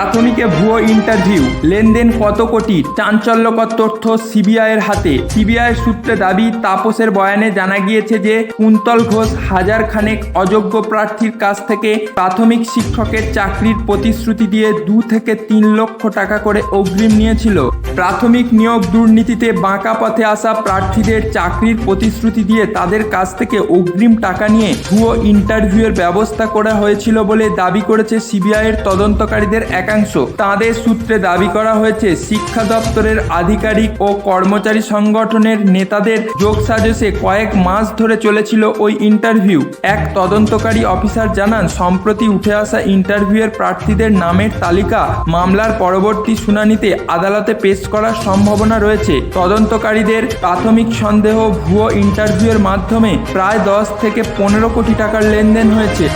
প্রাথমিকে ভুয়ো ইন্টারভিউ, লেনদেন কত কোটি, চাঞ্চল্যকর তথ্য সিবিআই এর হাতে। সিবিআই সূত্রে দাবি, তাপসের বয়ানে জানা গিয়েছে যে, কুন্তল ঘোষ হাজার খানেক অযোগ্য প্রার্থীর কাছ থেকে প্রাথমিক শিক্ষকের চাকরির প্রতিশ্রুতি দিয়ে দু থেকে তিন লক্ষ টাকা করে অগ্রিম নিয়েছিল। প্রাথমিক নিয়োগ দুর্নীতিতে বাঁকা পথে আসা প্রার্থীদের চাকরির প্রতিশ্রুতি দিয়ে তাদের কাছ থেকে অগ্রিম টাকা নিয়ে ভুয়ো ইন্টারভিউয়ের ব্যবস্থা করা হয়েছিল বলে দাবি করেছে সিবিআই এর তদন্তকারীদের একাংশ তাদের সূত্রে দাবি করা হয়েছে, শিক্ষা দপ্তরের আধিকারিক ও কর্মচারী সংগঠনের নেতাদের যোগসাজশে কয়েক মাস ধরে চলেছিল ওই ইন্টারভিউ। এক তদন্তকারী অফিসার জানান, সম্প্রতি উঠে আসা ইন্টারভিউয়ের প্রার্থীদের নামের তালিকা মামলার পরবর্তী শুনানিতে আদালতে পেশ করার সম্ভাবনা রয়েছে। তদন্তকারীদের প্রাথমিক সন্দেহ ভুয়ো ইন্টারভিউয়ের মাধ্যমে প্রায় দশ থেকে পনেরো কোটি টাকার লেনদেন হয়েছে।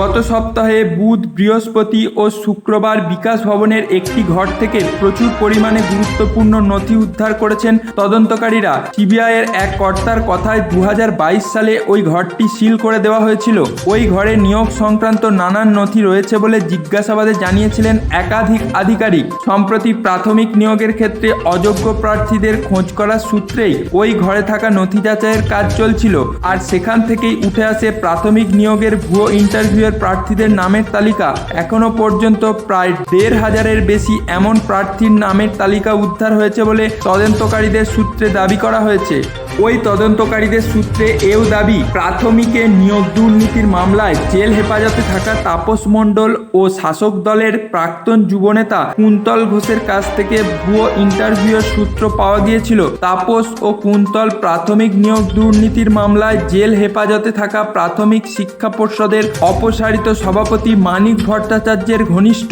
গত সপ্তাহে বুধ, বৃহস্পতি ও শুক্রবার বিকাশ ভবনের একটি ঘর থেকে প্রচুর পরিমাণে গুরুত্বপূর্ণ নথি উদ্ধার করেছেন তদন্তকারীরা। সিবিআই এর এক কর্তার কথায় দু হাজার বাইশ সালে ওই ঘরটি সিল করে দেওয়া হয়েছিল। ওই ঘরে নিয়োগ সংক্রান্ত নানান নথি রয়েছে বলে জিজ্ঞাসাবাদে জানিয়েছিলেন একাধিক আধিকারিক। সম্প্রতি প্রাথমিক নিয়োগের ক্ষেত্রে অযোগ্য প্রার্থীদের খোঁজ করার সূত্রেই ওই ঘরে থাকা নথি যাচাইয়ের কাজ চলছিল। আর সেখান থেকেই উঠে আসে প্রাথমিক নিয়োগের ভুয়ো ইন্টারভিউয়ের প্রার্থীদের নামের তালিকা। এখনও পর্যন্ত প্রায় দেড় হাজারের বেশি এমন প্রার্থীর নামের তালিকা উদ্ধার হয়েছে বলে তদন্তকারীদের সূত্রে দাবি করা হয়েছে। ওই তদন্তকারীদের সূত্রে এও দাবি, প্রাথমিকে নিয়োগ দুর্নীতির মামলায় জেল হেফাজতে থাকা তাপস মণ্ডল ও শাসক দলের প্রাক্তন যুবনেতা কুন্তল ঘোষের কাছ থেকে ভুয়ো ইন্টারভিউয়ের সূত্র পাওয়া গিয়েছিল। তাপস ও কুন্তল প্রাথমিক নিয়োগ দুর্নীতির মামলায় জেল হেফাজতে থাকা প্রাথমিক শিক্ষা পর্ষদের অপসারিত সভাপতি মানিক ভট্টাচার্যের ঘনিষ্ঠ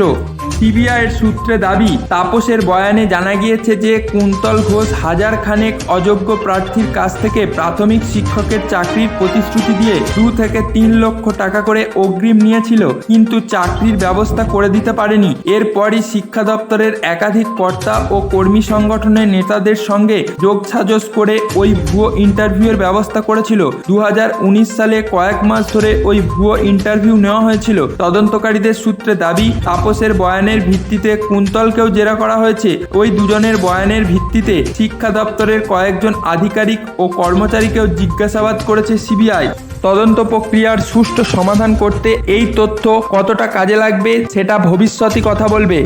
সিবিআইয়ের সূত্রে দাবি, তাপসের বয়ানে জানা গিয়েছে যে কুন্তল ঘোষ হাজার খানেক অযোগ্য প্রার্থীর কাছ থেকে প্রাথমিক শিক্ষকের চাকরির প্রতিশ্রুতি দিয়ে দু থেকে তিন লক্ষ টাকা করে অগ্রিম নিয়েছিল, কিন্তু চাকরির ব্যবস্থা করে দিতে পারেনি। এরপরই শিক্ষা দপ্তরের একাধিক কর্তা ও কর্মী সংগঠনের নেতাদের সঙ্গে যোগসাজশ করে ওই ভুয়ো ইন্টারভিউয়ের ব্যবস্থা করেছিল। দু হাজার উনিশ সালে কয়েক মাস ধরে ওই ভুয়ো ইন্টারভিউ নেওয়া হয়েছিল। তদন্তকারীদের সূত্রে দাবি, তাপসের বয়ানের ভিত্তিতে কুন্তলকেও জেরা করা হয়েছে। ওই দুজনের বয়ানের ভিত্তিতে শিক্ষা দপ্তরের কয়েকজন আধিকারিক ও কর্মচারীকেও জিজ্ঞাসাবাদ করেছে সিবিআই। তদন্ত প্রক্রিয়ার সুষ্ঠু সমাধান করতে এই তথ্য কতটা কাজে লাগবে সেটা ভবিষ্যতই কথা বলবে।